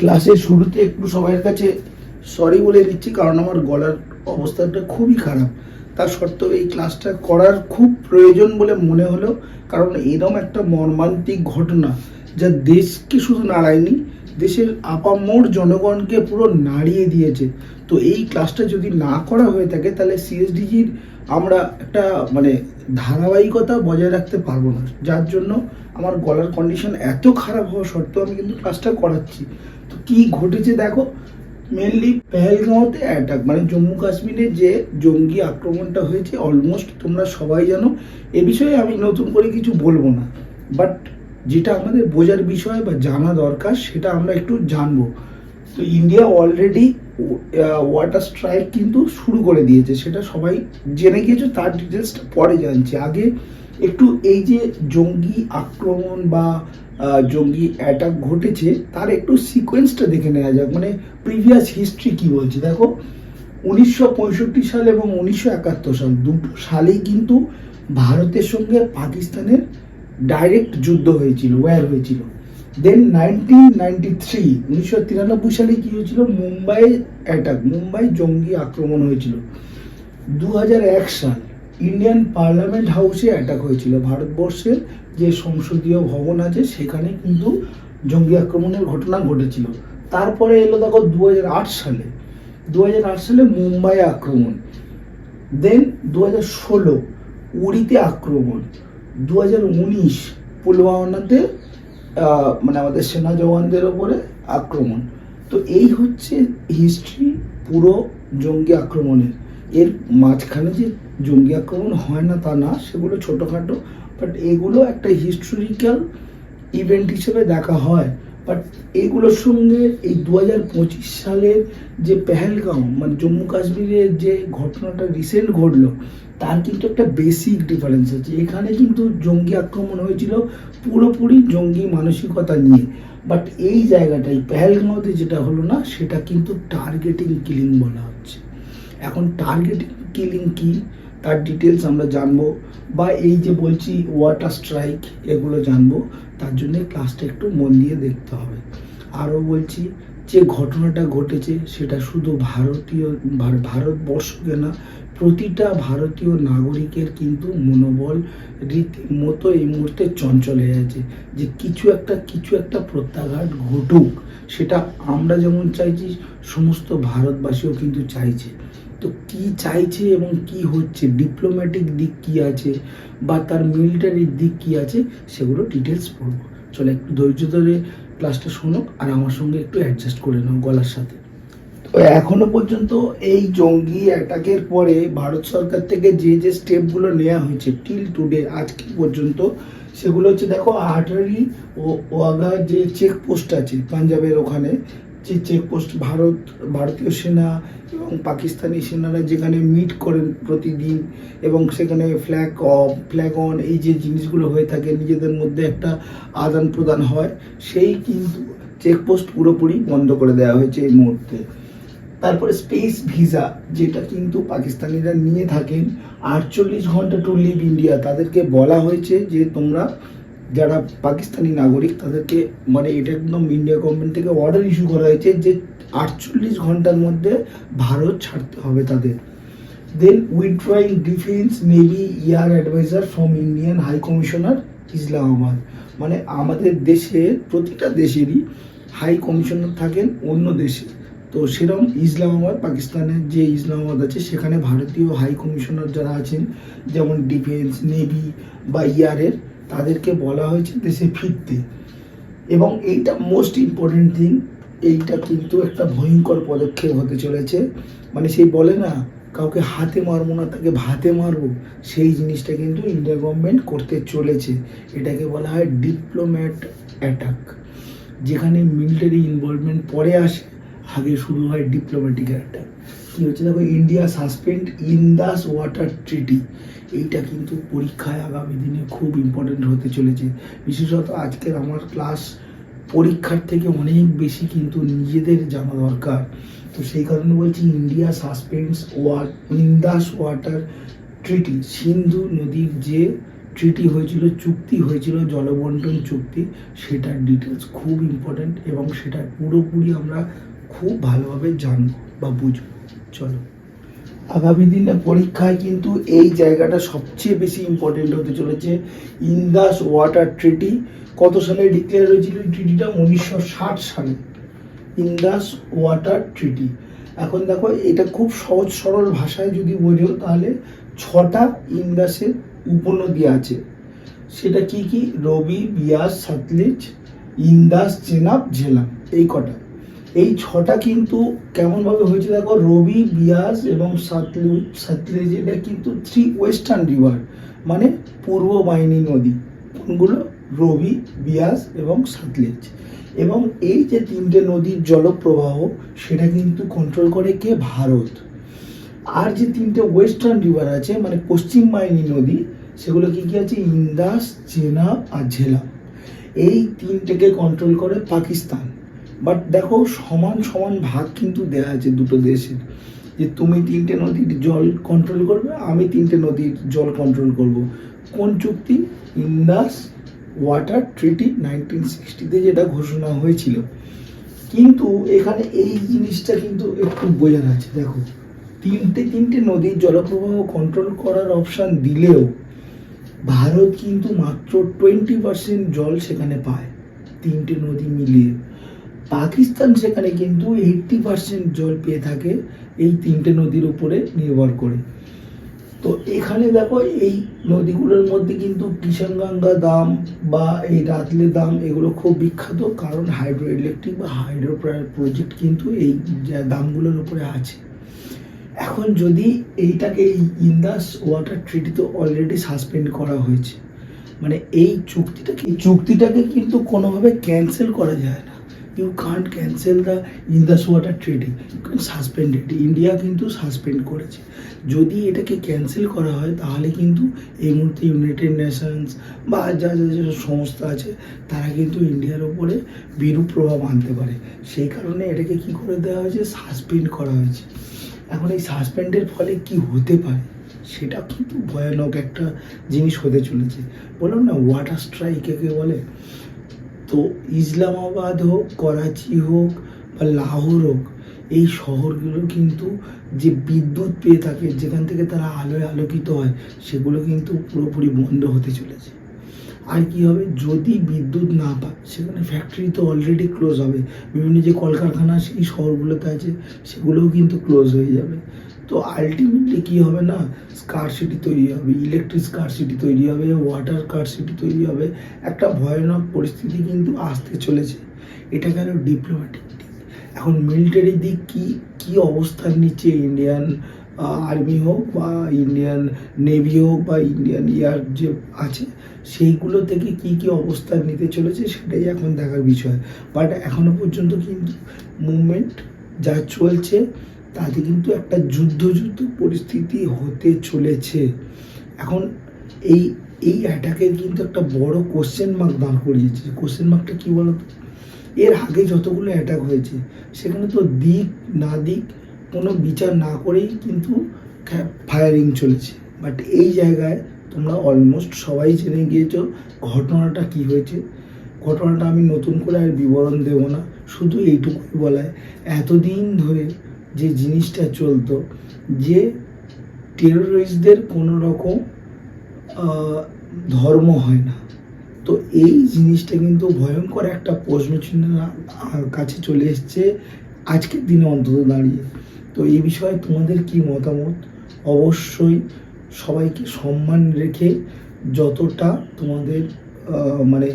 ক্লাসের শুরুতে একটু সবার কাছে সরি বলে দিচ্ছি, কারণ আমার গলার অবস্থাটা খুবই খারাপ। তার সত্ত্বেও এই ক্লাসটা করার খুব প্রয়োজন বলে মনে হলো, কারণ এরম একটা মর্মান্তিক ঘটনা যা দেশকে শুধু নাড়ায়নি দেশের আপামোর জনগণকে পুরো নাড়িয়ে দিয়েছে। তো এই ক্লাসটা যদি না করা হয়ে থাকে, তাহলে সিএসডিজির আমরা একটা মানে ধারাবাহিকতা বজায় রাখতে পারব না। যার জন্য আমার গলার কন্ডিশন এত খারাপ হওয়া সত্ত্বেও আমি কিন্তু ক্লাসটা করাচ্ছি। তো কী ঘটেছে দেখো মেনলি পেহেলগাঁওতে অ্যাটাক মানে জম্মু কাশ্মীরে যে জঙ্গি আক্রমণটা হয়েছে অলমোস্ট তোমরা সবাই জানো। এ বিষয়ে আমি নতুন করে কিছু বলব না। বাট যেটা আমাদের বোঝার বিষয় বা জানা দরকার, সেটা আমরা একটু জানব। তো ইন্ডিয়া অলরেডি ওয়াটার স্ট্রাইক কিন্তু শুরু করে দিয়েছে, সেটা সবাই জেনে গিয়েছে তার ডিটেলসটা পরে জানছি। আগে একটু এই যে জঙ্গি আক্রমণ বা জঙ্গি অ্যাটাক ঘটেছে, তার একটু সিকোয়েন্সটা দেখে নেওয়া যাক। মানে প্রিভিয়াস হিস্ট্রি কি বলছে? দেখো, উনিশশো পঁয়ষট্টি সাল এবং উনিশশো একাত্তর সাল, দুটো সালেই কিন্তু ভারতের সঙ্গে পাকিস্তানের ডাইরেক্ট যুদ্ধ হয়েছিল, ওয়ার হয়েছিল। দেন নাইনটিন নাইনটি থ্রি উনিশশো তিরানব্বই সালে কি হয়েছিল? মুম্বাই অ্যাটাক মুম্বাই জঙ্গি আক্রমণ হয়েছিল। দু এক সাল ইন্ডিয়ান পার্লামেন্ট হাউসে অ্যাটাক হয়েছিল। ভারতবর্ষের যে সংসদীয় ভবন আছে, সেখানে কিন্তু জঙ্গি আক্রমণের ঘটনা ঘটেছিল। তারপরে এলো দেখো দু হাজার আট সালে। দু হাজার আট সালে মুম্বাই আক্রমণ। দেন দু ষোলো, উড়িতে আক্রমণ। দু হাজার উনিশ পুলওয়ামাতে মানে আমাদের সেনা জওয়ানদের ওপরে আক্রমণ। তো এই হচ্ছে হিস্ট্রি পুরো জঙ্গি আক্রমণের। এর মাঝখানে যে জঙ্গি আক্রমণ হয় না তা না, সেগুলো ছোটোখাটো বাট এগুলো একটা হিস্টোরিক্যাল ইভেন্ট হিসেবে দেখা হয়। বাট এগুলোর সঙ্গে এই দু সালের যে পেহেলগাঁও মানে জম্মু কাশ্মীরের যে ঘটনাটা রিসেন্ট ঘটলো, তার কিন্তু একটা বেসিক ডিফারেন্স আছে। এখানে কিন্তু জঙ্গি আক্রমণ হয়েছিল পুরোপুরি জঙ্গি মানসিকতা নিয়ে। বাট এই জায়গাটাই পেহেলগাঁওতে যেটা হলো না, সেটা কিন্তু টার্গেটিং কিলিং বলা হচ্ছে। এখন টার্গেটিং কিলিং কি? তার ডিটেলস আমরা জানব বা এই যে বলছি ওয়াটার স্ট্রাইক এগুলো জানব, তার জন্য ক্লাসটা একটু মন দিয়ে দেখতে হবে। আরও বলছি যে ঘটনাটা ঘটেছে সেটা শুধু ভারতীয় ভারতবর্ষকে না প্রতিটা ভারতীয় নাগরিকের কিন্তু মনোবল রীতিমতো এই মুহূর্তে চঞ্চল হয়ে আছে যে কিছু একটা কিছু একটা প্রত্যাঘাত ঘটুক, সেটা আমরা যেমন চাইছি, সমস্ত ভারতবাসীও কিন্তু চাইছে। তো কি চাইছে এবং কি হচ্ছে? ডিপ্লোম্যাটিক দিক কি আছে? বা তার মিলিটারির দিক কি আছে? সেগুলো ডিটেলস পড়ব। চলো একটু ধৈর্য ধরে ক্লাসটা শোনো আর আমার সঙ্গে একটু অ্যাডজাস্ট করে নাও গলার সাথে। তো এখনও পর্যন্ত এই জঙ্গি অ্যাটাকের পরে ভারত সরকার থেকে যে যে স্টেপগুলো নেওয়া হয়েছে টিল টুডে আজকে পর্যন্ত, সেগুলো হচ্ছে দেখো আটারি ও ওয়াঘা যে চেকপোস্ট আছে, পাঞ্জাবের ওখানে যে চেকপোস্ট ভারত, ভারতীয় সেনা এবং পাকিস্তানি সেনারা যেখানে মিট করেন প্রতিদিন এবং সেখানে ফ্ল্যাগ অফ ফ্ল্যাগ অন এই যে জিনিসগুলো হয়ে থাকে, নিজেদের মধ্যে একটা আদান প্রদান হয়, সেই কিন্তু চেকপোস্ট পুরোপুরি বন্ধ করে দেওয়া হয়েছে এই মুহূর্তে। তারপরে স্পেস ভিসা যেটা কিন্তু পাকিস্তানিরা নিয়ে থাকেন, আটচল্লিশ ঘণ্টা টু লিভ ইন্ডিয়া তাদেরকে বলা হয়েছে যে তোমরা যারা পাকিস্তানি নাগরিক, তাদেরকে মানে এটা একদম ইন্ডিয়া গভর্নমেন্ট থেকে অর্ডার ইস্যু করা হয়েছে যে আটচল্লিশ ঘণ্টার মধ্যে ভারত ছাড়তে হবে তাদের। Then withdrawing defence navy air adviser from Indian high commissioner Islamabad. মানে আমাদের দেশে, প্রতিটা দেশেরই হাই কমিশনার থাকেন অন্য দেশে। তো সেরকম ইসলামাবাদ, পাকিস্তানের যে ইসলামাবাদ আছে, সেখানে ভারতীয় হাই কমিশনার যারা আছেন, যেমন ডিফেন্স নেভি বা ইয়ারের তাদেরকে বলা হয়েছে দেশে ফিরতে। এবং এইটা মোস্ট ইম্পর্টেন্ট থিং এইটা কিন্তু একটা ভয়ঙ্কর পদক্ষেপ হতে চলেছে। মানে সেই বলে না, কাউকে হাতে মারবো না, তাকে ভাতে মারবো। সেই জিনিসটা কিন্তু ইন্ডিয়া গভর্নমেন্ট করতে চলেছে। এটাকে বলা হয় ডিপ্লোম্যাট অ্যাটাক যেখানে মিলিটারি ইনভলভমেন্ট পরে আসে। আগে শুরু হয় ডিপ্লোম্যাটিক অ্যাটাক কি হচ্ছে দেখো India suspend Indus water treaty এইটা কিন্তু পরীক্ষায় আগামী দিনে খুব ইম্পর্টেন্ট হতে চলেছে। বিশেষত আজকের আমার ক্লাস পরীক্ষার থেকে অনেক বেশি কিন্তু নিজেদের জানা দরকার। তো সেই কারণে বলছি India suspends what Indus water treaty Sindhu নদীর যে ট্রিটি হয়েছিল, চুক্তি হয়েছিল, জলবন্টন চুক্তি, সেটার ডিটেলস খুব ইম্পর্ট্যান্ট এবং সেটা পুরোপুরি আমরা খুব ভালোভাবে জানব বা বুঝব। চলো। আগামী দিনে পরীক্ষায় কিন্তু এই জায়গাটা সবচেয়ে বেশি ইম্পর্টেন্ট হতে চলেছে। ইন্দাস ওয়াটার ট্রিটি কত সালে ডিক্লেয়ার হয়েছিল? ট্রিটিটা উনিশশো ষাট সালে। Indus water treaty. এখন দেখো, এটা খুব সহজ সরল ভাষায় যদি বোঝো, তাহলে ছটা ইন্দাসের উপনদী আছে। সেটা কি কি? রবি, বিয়াস, সাতলিজ, ইন্দাস, চেনাব, ঝেলাম, এই কটা। এই ছটা কিন্তু কেমনভাবে হয়েছে দেখো, রবি বিয়াস এবং সাতলুজ সাতলেজ এটা কিন্তু থ্রি ওয়েস্টার্ন রিভার মানে পূর্ব বাহিনী নদী। কোনগুলো? রবি বিয়াস এবং সাতলেজ এবং এই যে তিনটে নদীর জলপ্রবাহ, সেটা কিন্তু কন্ট্রোল করে কে? ভারত। আর যে তিনটে ওয়েস্টার্ন রিভার আছে মানে পশ্চিম বাহিনী নদী, সেগুলো কি কি আছে? ইন্দাস, চেনা আর ঝেলাম। এই তিনটেকে কন্ট্রোল করে পাকিস্তান। বাট দেখো, সমান সমান ভাগ কিন্তু দেওয়া আছে দুটো দেশের যে তুমি তিনটে নদীর জল কন্ট্রোল করবে, আমি তিনটে নদীর জল কন্ট্রোল করব। কোন চুক্তি? ইন্দাস ওয়াটার ট্রিটি নাইনটিন সিক্সটিতে যেটা ঘোষণা হয়েছিল। কিন্তু এখানে এই জিনিসটা কিন্তু একটু বোঝার আছে দেখো, তিনটে তিনটে নদীর জলপ্রবাহ কন্ট্রোল করার অপশান দিলেও ভারত কিন্তু মাত্র টোয়েন্টি পার্সেন্ট জল সেখানে পায়। তিনটে নদী মিলিয়ে। পাকিস্তান সেখানে কিন্তু এইটটি পার্সেন্ট জল পেয়ে থাকে এই তিনটে নদীর উপরে নির্ভর করে। তো এখানে দেখো এই নদীগুলোর মধ্যে কিন্তু কিষানগঙ্গা দাম বা এই রাতলে দাম এগুলো খুব বিখ্যাত কারণ হাইড্রো ইলেকট্রিক বা হাইড্রো প্রজেক্ট কিন্তু এই দামগুলোর উপরে আছে। এখন যদি এইটাকে এই ইন্দাস ওয়াটার ট্রিটি তো অলরেডি সাসপেন্ড করা হয়েছে মানে এই চুক্তিটাকে চুক্তিটাকে কিন্তু কোনোভাবে ক্যান্সেল করা যায় না। You can't cancel the Indus water treaty you can suspend it India কিন্তু সাসপেন্ড করেছে। যদি এটাকে ক্যান্সেল করা হয়, তাহলে কিন্তু এই মুহূর্তে ইউনাইটেড নেশনস বা যা যা যা সংস্থা আছে, তারা কিন্তু ইন্ডিয়ার ওপরে বিরূপ প্রভাব আনতে পারে। সেই কারণে এটাকে কি করে দেওয়া হয়েছে? সাসপেন্ড করা হয়েছে। এখন এই সাসপেন্ডের ফলে কি হতে পারে, সেটা কিন্তু ভয়ানক একটা জিনিস হতে চলেছে। বললাম না ওয়াটার স্ট্রাইক একে বলে? তো ইসলামাবাদ হোক, করাচি হোক বা লাহোর হোক, এই শহরগুলো কিন্তু যে বিদ্যুৎ পেয়ে থাকে, যেখান থেকে তারা আলোয় আলোকিত হয়, সেগুলো কিন্তু পুরোপুরি বন্ধ হতে চলেছে। আর কি হবে? যদি বিদ্যুৎ না পায় সেখানে ফ্যাক্টরি তো অলরেডি ক্লোজ হবে। বিভিন্ন যে কলকারখানা, সেই শহরগুলোতে আছে, সেগুলোও কিন্তু ক্লোজ হয়ে যাবে। তো আলটিমেটলি কী হবে না? স্কারসিটি তৈরি হবে ইলেকট্রিক স্কারসিটি তৈরি হবে ওয়াটার স্কারসিটি তৈরি হবে। একটা ভয়ানক পরিস্থিতি কিন্তু আসতে চলেছে। এটা গেল ডিপ্লোম্যাটিক দিক? এখন মিলিটারি দিক কি কি অবস্থান নিচ্ছে ইন্ডিয়ান আর্মি হোক বা ইন্ডিয়ান নেভি হোক বা ইন্ডিয়ান ইয়ার যে আছে, সেইগুলো থেকে কি কি অবস্থান নিতে চলেছে সেটাই এখন দেখার বিষয়। বাট এখনও পর্যন্ত কিন্তু মুভমেন্ট যা চলছে তাতে কিন্তু একটা যুদ্ধ যুদ্ধ পরিস্থিতি হতে চলেছে। এখন এই এই অ্যাটাকের কিন্তু একটা বড় কোশ্চেন মার্ক দাঁড় করিয়েছে। কোশ্চেন মার্কটা কী বলতো? এর আগে যতগুলো অ্যাটাক হয়েছে, সেখানে তো দিক না দিক কোনো বিচার না করেই কিন্তু ফায়ারিং চলেছে। বাট এই জায়গায় তোমরা অলমোস্ট সবাই জেনে গিয়েছো ঘটনাটা কি হয়েছে। ঘটনাটা আমি নতুন করে আর বিবরণ দেব না, শুধু এইটুকুই বলায়। এতদিন ধরে যে জিনিসটা চলতো, যে টেরোরিস্টদের কোনো রকম ধর্ম হয় না। তো এই জিনিসটা কিন্তু ভয়ঙ্কর একটা প্রশ্ন চিহ্ন কাছে চলে এসছে আজকের দিনে অন্তত দাঁড়িয়ে। তো এই বিষয়ে তোমাদের কি মতামত? অবশ্যই সবাইকে সম্মান রেখে যতটা তোমাদের মানে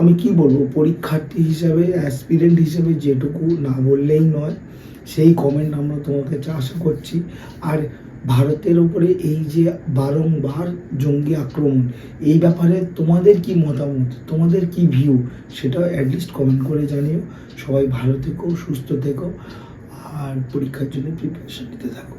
আমি কি বলব, পরীক্ষার্থী হিসাবে অ্যাসপিরেন্ট হিসাবে যেটুকু না বললেই নয় সেই কমেন্ট আমরা তোমার কাছে আশা করছি। আর ভারতের উপরে এই যে বারংবার জঙ্গি আক্রমণ, এই ব্যাপারে তোমাদের কি মতামত? তোমাদের কি ভিউ সেটাও অ্যাটলিস্ট কমেন্ট করে জানিও। সবাই ভালো থেকো, সুস্থ থেকো, আর পরীক্ষার জন্য প্রিপারেশন নিতে থাকো।